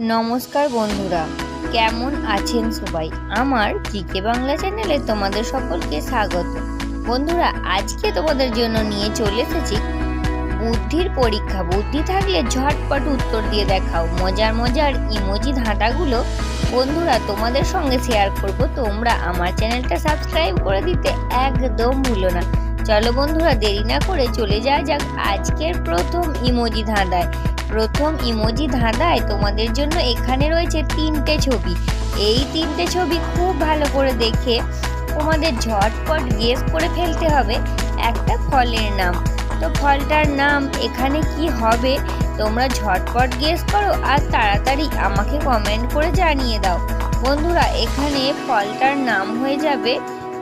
নমস্কার বন্ধুরা, কেমন আছেন সবাই? আমার জিকে বাংলা চ্যানেলে তোমাদের সকলকে স্বাগত। বন্ধুরা, আজকে তোমাদের জন্য নিয়ে চলে এসেছি বুদ্ধির পরীক্ষা। বুদ্ধি থাকলে ঝটপট উত্তর দিয়ে দেখাও। মজার মজার ইমোজি ধাঁধাগুলো বন্ধুরা তোমাদের সঙ্গে শেয়ার করব। তোমরা আমার চ্যানেলটা সাবস্ক্রাইব করে দিতে একদম ভুলো না। চলো বন্ধুরা, দেরি না করে চলে যাওয়া যাক আজকের প্রথম ইমোজি ধাঁধায়। প্রথম ইমোজি ধাঁধায় তোমাদের জন্য এখানে রয়েছে তিনটে ছবি। এই তিনটে ছবি খুব ভালো করে দেখে তোমাদের ঝটপট গেস করে ফেলতে হবে একটা ফলের নাম। তো ফলটার নাম এখানে কি হবে? তোমরা ঝটপট গেস করো আর তাড়াতাড়ি আমাকে কমেন্ট করে জানিয়ে দাও। বন্ধুরা, এখানে ফলটার নাম হয়ে যাবে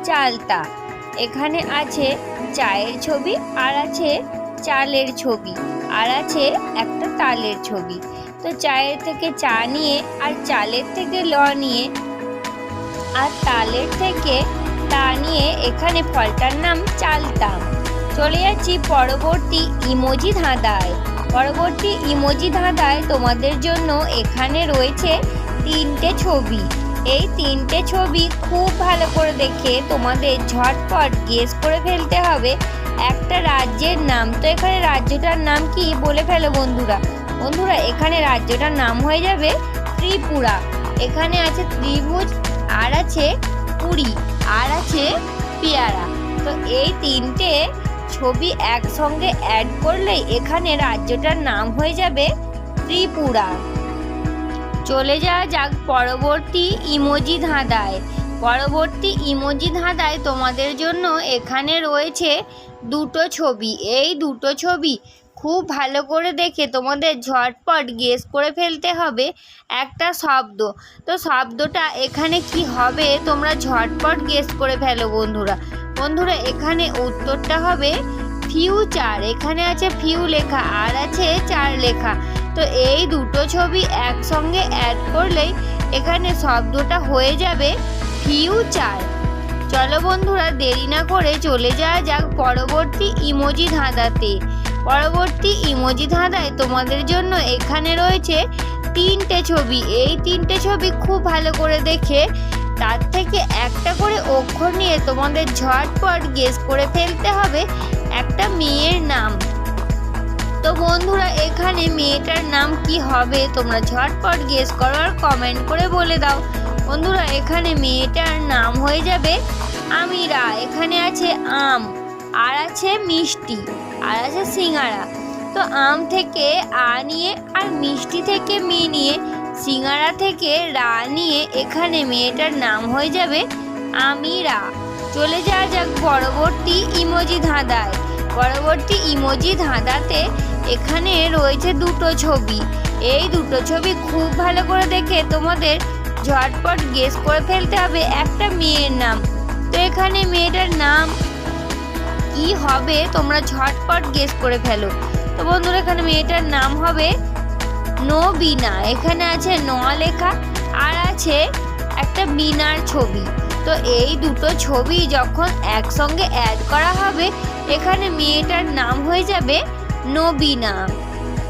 চালতা। এখানে আছে চায়ের ছবি আর আছে চালের ছবি। আর আছে একটা তালের ছবি। তো চায়ের থেকে চা নিয়ে আর চালের থেকে ল নিয়ে আর তালের থেকে তা নিয়ে এখানে ফলটার নাম চালতাম। চলে যাচ্ছি পরবর্তী ইমোজি ধাঁধায়। পরবর্তী ইমোজি ধাঁধায় তোমাদের জন্য এখানে রয়েছে তিনটে ছবি। এই তিনটে ছবি খুব ভালো করে দেখে তোমাদের ঝটপট গেস করে ফেলতে হবে। একটা রাজ্যের নাম, তো এখানে রাজ্যটার নাম কি বলে ফেলো বন্ধুরা? বন্ধুরা, এখানে রাজ্যটার নাম হয়ে যাবে ত্রিপুরা। এখানে আছে ত্রিভুজ, আর আছে পুরী, আর আছে পেয়ারা। তো এই তিনটে ছবি একসঙ্গে অ্যাড করলেই এখানে রাজ্যটার নাম হয়ে যাবে ত্রিপুরা। চলে যাওয়া যাক পরবর্তী ইমোজি ধাঁধায়। পরবর্তী ইমোজি ধাঁধায় তোমাদের জন্য এখানে রয়েছে দুটো ছবি। এই দুটো ছবি খুব ভালো করে দেখে তোমাদের ঝটপট গেস করে ফেলতে হবে একটা শব্দ। তো শব্দটা এখানে কি হবে তোমরা ঝটপট গেস করে ফেলো বন্ধুরা। বন্ধুরা, এখানে উত্তরটা হবে ফিউচার এখানে আছে ফিউ লেখা, আর আছে চার লেখা। তো এই দুটো ছবি একসঙ্গে অ্যাড করলেই এখানে শব্দটা হয়ে যাবে ফিউচার চলো বন্ধুরা, দেরি না করে চলে যাওয়া যাক পরবর্তী ইমোজি ধাঁধাতে। পরবর্তী ইমোজি ধাঁধায় তোমাদের জন্য এখানে রয়েছে তিনটে ছবি। এই তিনটে ছবি খুব ভালো করে দেখে, তার থেকে একটা করে অক্ষর নিয়ে তোমাদের ঝটপট গেস করে ফেলতে হবে। একটা মেয়ের নাম। তো বন্ধুরা, এখানে মেয়েটার নাম কি হবে তোমরা ঝটপট গেস করো আর কমেন্ট করে বলে দাও। বন্ধুরা, এখানে মেয়েটার নাম হয়ে যাবে আমিরা। এখানে আছে আম, আর আছে মিষ্টি, আর আছে সিঙ্গারা। তো আম থেকে আ নিয়ে আর মিষ্টি থেকে মি নিয়ে, সিঙ্গারা থেকে রা নিয়ে এখানে মেয়েটার নাম হয়ে যাবে আমিরা। চলে যাওয়া যাক পরবর্তী ইমোজি ধাঁধায়। পরবর্তী ইমোজি ধাঁধাতে এখানে রয়েছে দুটো ছবি। এই দুটো ছবি খুব ভালো করে দেখে তোমাদের ঝটপট গেস করে ফেলতে হবে একটা মেয়ের নাম। তো এখানে মেয়েটার নাম কি হবে তোমরা ঝটপট গেস করে ফেলো। তো বন্ধুরা, এখানে মেয়েটার নাম হবে নবীনা। এখানে আছে ন লেখা আর আছে একটা বিনার ছবি। তো এই দুটো ছবি যখন একসঙ্গে অ্যাড করা হবে, এখানে মেয়েটার নাম হয়ে যাবে নবীনা।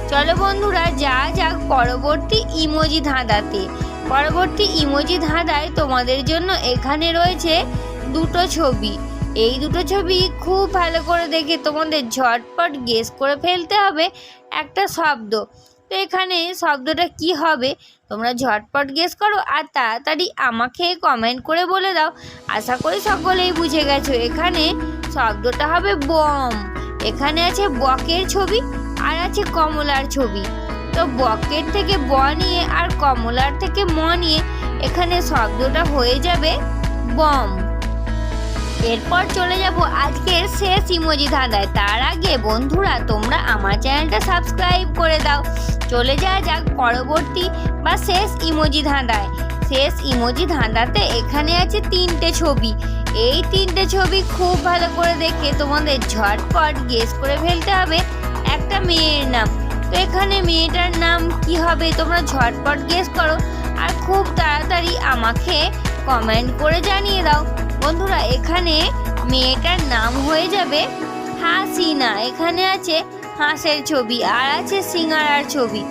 চলো বন্ধুরা, যা যাক পরবর্তী ইমোজি ধাঁধাতে। পরবর্তী ইমোজি ধাঁধায় তোমাদের জন্য এখানে রয়েছে দুটো ছবি। এই দুটো ছবি খুব ভালো করে দেখে তোমাদের ঝটপট গেস করে ফেলতে হবে একটা শব্দ। তো এখানে শব্দটা কি হবে? তোমরা ঝটপট গেস করো আর তাড়াতাড়ি আমাকে কমেন্ট করে বলে দাও। আশা করি সকলেই বুঝে গেছো। এখানে শব্দটা হবে বম। এখানে আছে বকের ছবি আর আছে কমলার ছবি। তো বকের থেকে ব নিয়ে আর কমলার থেকে ম নিয়ে এখানে শব্দটা হয়ে যাবে বম। এরপর চলে যাব আজকের শেষ ইমোজি ধাঁধায়। তার আগে বন্ধুরা, তোমরা আমার চ্যানেলটা সাবস্ক্রাইব করে দাও। চলে যাওয়া যাক পরবর্তী বা শেষ ইমোজি ধাঁধায়। শেষ ইমোজি ধাঁধাতে এখানে আছে তিনটে ছবি। এই তিনটে ছবি খুব ভালো করে দেখে তোমাদের ঝটপট গেস করে ফেলতে হবে। একটা মেয়ের নাম। তো এখানে মেয়েটার নাম কি হবে তোমরা ঝটপট গেস করো। আর খুব তাড়াতাড়ি আমাকে কমেন্ট করে জানিয়ে দাও। বন্ধুরা, এখানে মেয়েটার নাম হয়ে যাবে হাসিনা। এখানে আছে হাঁসের ছবি, আর আছে সিঙ্গারার ছবি,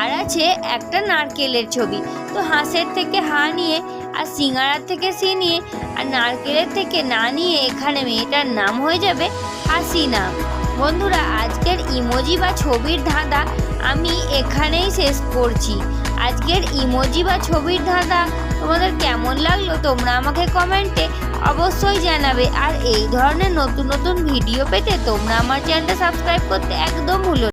আর আছে একটা নারকেলের ছবি। তো হাঁসের থেকে হা নিয়ে আর সিঙ্গারার থেকে সি নিয়ে আর নারকেলের থেকে না নিয়ে এখানে মেয়েটার নাম হয়ে যাবে হাসিনা বন্ধুরা, আজকের ইমোজি বা ছবির ধাঁধা আমি এখানেই শেষ করছি আজকের ইমোজি বা ছবির ধাঁধা তোমাদের কেমন লাগল তোমরা আমাকে কমেন্টে অবশ্যই জানাবে আর এই ধরনের নতুন নতুন ভিডিও পেতে তোমরা আমার চ্যানেলটা সাবস্ক্রাইব করতে একদম ভুলো।